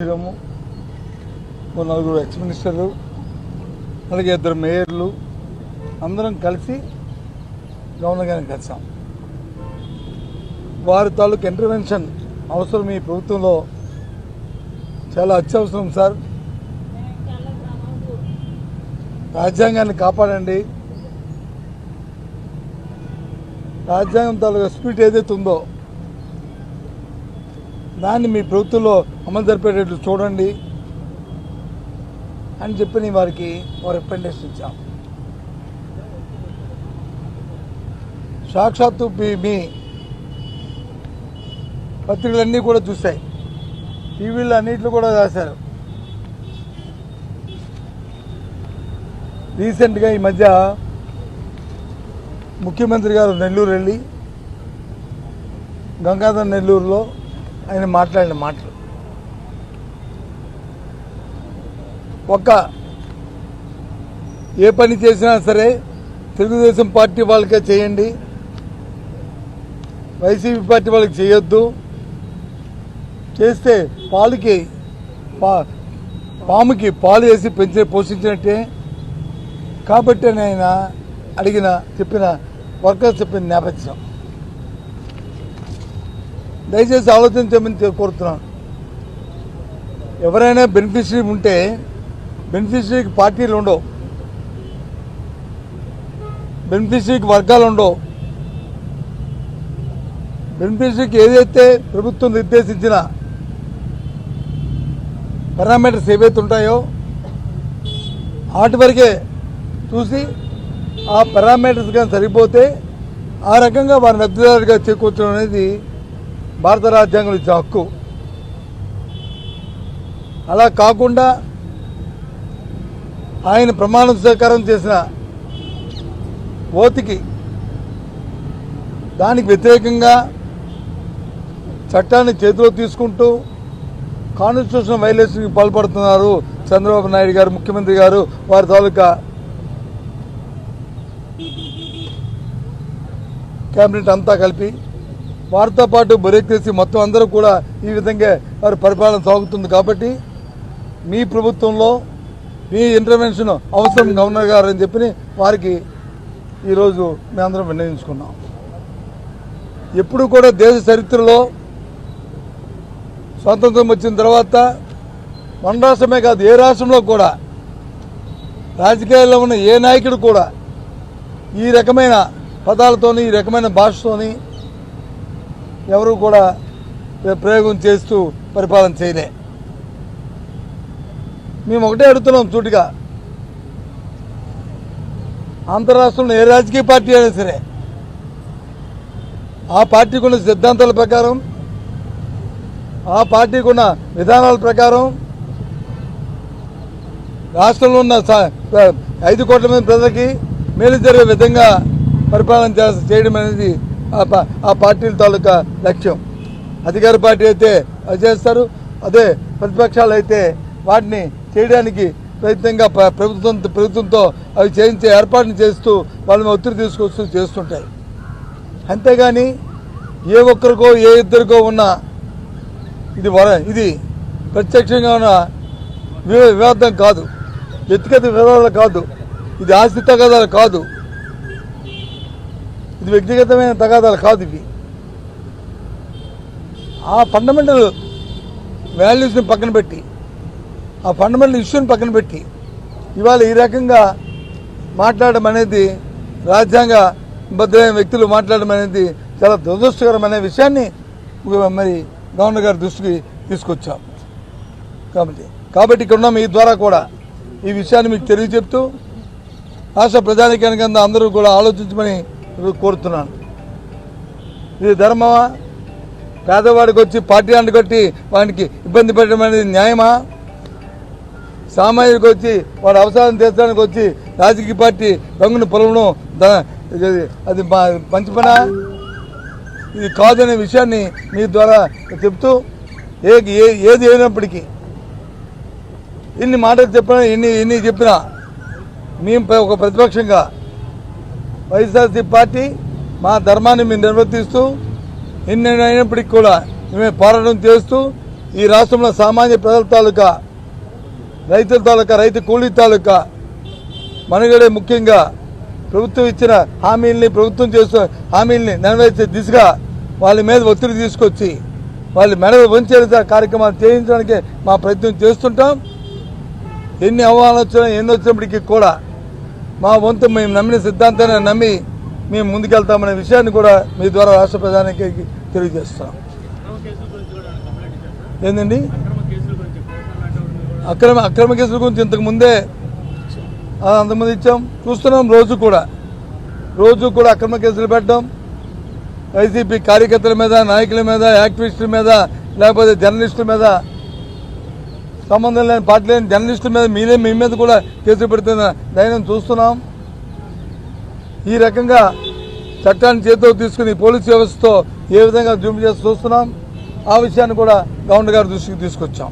శ్రీరాము ఓ నలుగురు ఎక్స్ మినిస్టర్లు అలాగే ఇద్దరు మేయర్లు అందరం కలిసి గవర్నర్ గారిని కలిసాం. వారి తాలూకు ఇంటర్వెన్షన్ అవసరం ఈ ప్రభుత్వంలో చాలా అత్యవసరం సార్. రాజ్యాంగాన్ని కాపాడండి. రాజ్యాంగం తాలూకు స్పీడ్ ఏదైతే ఉందో దాన్ని మీ ప్రభుత్వంలో అమలు జరిపేటట్లు చూడండి అని చెప్పి నేను వారికి ఒక ఇచ్చాం. సాక్షాత్తు మీ పత్రికలన్నీ కూడా చూశాయి. టీవీలో అన్నింటిలో కూడా రాశారు. రీసెంట్గా ఈ మధ్య ముఖ్యమంత్రి గారు నెల్లూరు వెళ్ళి గంగాధర్ నెల్లూరులో ఆయన మాట్లాడిన మాటలు. ఒక్క ఏ పని చేసినా సరే తెలుగుదేశం పార్టీ వాళ్ళకే చేయండి. వైసీపీ పార్టీ వాళ్ళకి చేయొద్దు. చేస్తే పాలుకి పా పాముకి పాలు వేసి పెంచి పోషించినట్టే. కాబట్టి ఆయన అడిగిన చెప్పిన వర్కర్స్ చెప్పిన నేపథ్యం. దయచేసి ఆలోచించమని చె- కోరుతున్నాను. ఎవరైనా బెనిఫిషరీ ఉంటే బెనిఫిషరీకి పార్టీలు ఉండవు. బెనిఫిషరీకి వర్గాలు ఉండవు. బెనిఫిషరీకి ఏదైతే ప్రభుత్వం నిర్దేశించిన పారామీటర్స్ ఏవైతే ఉంటాయో వాటి వరకే చూసి ఆ పారామీటర్స్ కానీ సరిపోతే ఆ రకంగా వారిని లబ్ధిదారుగా చేకూర్చడం అనేది భారత రాజ్యాంగం ఇచ్చే హక్కు. అలా కాకుండా ఆయన ప్రమాణ స్వీకారం చేసిన ఓతికి దానికి వ్యతిరేకంగా చట్టాన్ని చేతిలో తీసుకుంటూ కాన్స్టిట్యూషన్ వైలేషన్కి పాల్పడుతున్నారు చంద్రబాబు నాయుడు గారు ముఖ్యమంత్రి గారు వారి తాలూకా కేబినెట్ అంతా కలిపి వారితో పాటు బ్యూరోక్రసీ మొత్తం అందరూ కూడా ఈ విధంగా వారి పరిపాలన సాగుతుంది కాబట్టి మీ ప్రభుత్వంలో మీ ఇంటర్వెన్షన్ అవసరం గవర్నర్ గారు అని చెప్పి వారికి ఈరోజు మేమందరం విన్నవించుకున్నాం. ఎప్పుడు కూడా దేశ చరిత్రలో స్వాతంత్రం వచ్చిన తర్వాత మన రాష్ట్రమే కాదు ఏ రాష్ట్రంలో కూడా రాజకీయాల్లో ఉన్న ఏ నాయకుడు కూడా ఈ రకమైన పదాలతోని ఈ రకమైన భాషతోని ఎవరు కూడా ప్రయోగం చేస్తూ పరిపాలన చేయలే. మేము ఒకటే అడుగుతున్నాం చూటిగా ఆంధ్రరాష్ట్రంలో ఏ రాజకీయ పార్టీ అయినా సరే ఆ పార్టీకి ఉన్న సిద్ధాంతాల ప్రకారం ఆ పార్టీకి ఉన్న విధానాల ప్రకారం రాష్ట్రంలో ఉన్న స- ఐదు కోట్ల మంది ప్రజలకి మేలు జరిగే విధంగా పరిపాలన చేయడం అనేది ఆ ఆ పార్టీల తాలూకా లక్ష్యం. అధికార పార్టీ అయితే చేస్తారు అదే ప్రతిపక్షాలు అయితే వాటిని చేయడానికి ప్రయత్నంగా ప్రభుత్వం ప్రభుత్వంతో అవి చేయించే ఏర్పాటును చేస్తూ వాళ్ళని ఒత్తిడి తీసుకొస్తూ చేస్తుంటాయి అంతేగాని ఏ ఒక్కరికో ఏ ఇద్దరికో ఉన్న ఇది వర ఇది ప్రత్యక్షంగా ఉన్న వివాదం కాదు. వ్యక్తిగత వివాదాలు కాదు. ఇది ఆస్తి తగాదాలు కాదు. ఇది వ్యక్తిగతమైన తగాదాలు కాదు ఇవి. ఆ ఫండమెంటల్ వాల్యూస్ని పక్కన పెట్టి ఆ ఫండమెంటల్ ఇష్యూని పక్కన పెట్టి ఇవాళ ఈ రకంగా మాట్లాడడం అనేది రాజ్యాంగ భద్రమైన వ్యక్తులు మాట్లాడడం అనేది చాలా దురదృష్టకరమైన విషయాన్ని మరి గవర్నర్ గారి దృష్టికి తీసుకొచ్చాం. కాబట్టి కాబట్టి ఇక్కడ ఉన్న. మీ ద్వారా కూడా ఈ విషయాన్ని మీకు తెలియజెప్తూ రాష్ట్ర ప్రజానికానికి అందరూ కూడా ఆలోచించమని కోరుతున్నాను. ఇది ధర్మమా? పేదవాడికి వచ్చి పార్టీ అంటగొట్టి వానికి ఇబ్బంది పెట్టడం అనేది న్యాయమా? సామాన్యుడికి వచ్చి వాడు అవసరం తీర్చడానికి వచ్చి రాజకీయ పార్టీ రంగును పొలవడం అది మా- మంచి ఇది కాదనే విషయాన్ని మీ ద్వారా చెప్తూ ఏ ఏది అయినప్పటికీ ఇన్ని మాటలు చెప్పినా ఎన్ని ఎన్ని చెప్పినా మేము ఒక ప్రతిపక్షంగా వైఎస్ఆర్సీ పార్టీ మా ధర్మాన్ని మేము నిర్వర్తిస్తూ ఎన్ని అయినప్పటికీ కూడా మేము పోరాటం చేస్తూ ఈ రాష్ట్రంలో సామాన్య ప్రజల తాలూకా రైతుల తాలూకా రైతు కూలీ తాలూకా మనుగడే ముఖ్యంగా ప్రభుత్వం ఇచ్చిన హామీల్ని ప్రభుత్వం చేస్తున్న హామీల్ని నెరవేర్చే దిశగా వాళ్ళ మీద ఒత్తిడి తీసుకొచ్చి వాళ్ళ మెడలు వంచే కార్యక్రమాలు చేయించడానికి మా ప్రయత్నం చేస్తుంటాం. ఎన్ని ఆహ్వానాలు వచ్చినా ఎన్ని వచ్చినప్పటికీ కూడా మా వంతు మేము నమ్మిన సిద్ధాంతాన్ని నమ్మి మేము ముందుకెళ్తామనే విషయాన్ని కూడా మీ ద్వారా రాష్ట్ర ప్రధానికి తెలియజేస్తాం అక్రమ అక్రమ అక్రమ కేసుల గురించి ఇంతకుముందే అంతకుముందు ఇచ్చాం. చూస్తున్నాం రోజు కూడా. రోజు కూడా అక్రమ కేసులు పెట్టడం. వైసీపీ కార్యకర్తల మీద నాయకుల మీద యాక్టివిస్టుల మీద లేకపోతే జర్నలిస్టుల మీద సంబంధం లేని పార్టీ లేని జర్నలిస్టుల మీద మీరే మీ మీద కూడా కేసులు పెడుతున్న ధైర్యం చూస్తున్నాం. ఈ రకంగా చట్టాన్ని చేతిలో తీసుకుని పోలీస్ వ్యవస్థతో ఏ విధంగా జూమ్ చేసి చూస్తున్నాం. ఆ విషయాన్ని కూడా గవర్నర్ గారి దృష్టికి తీసుకొచ్చాం.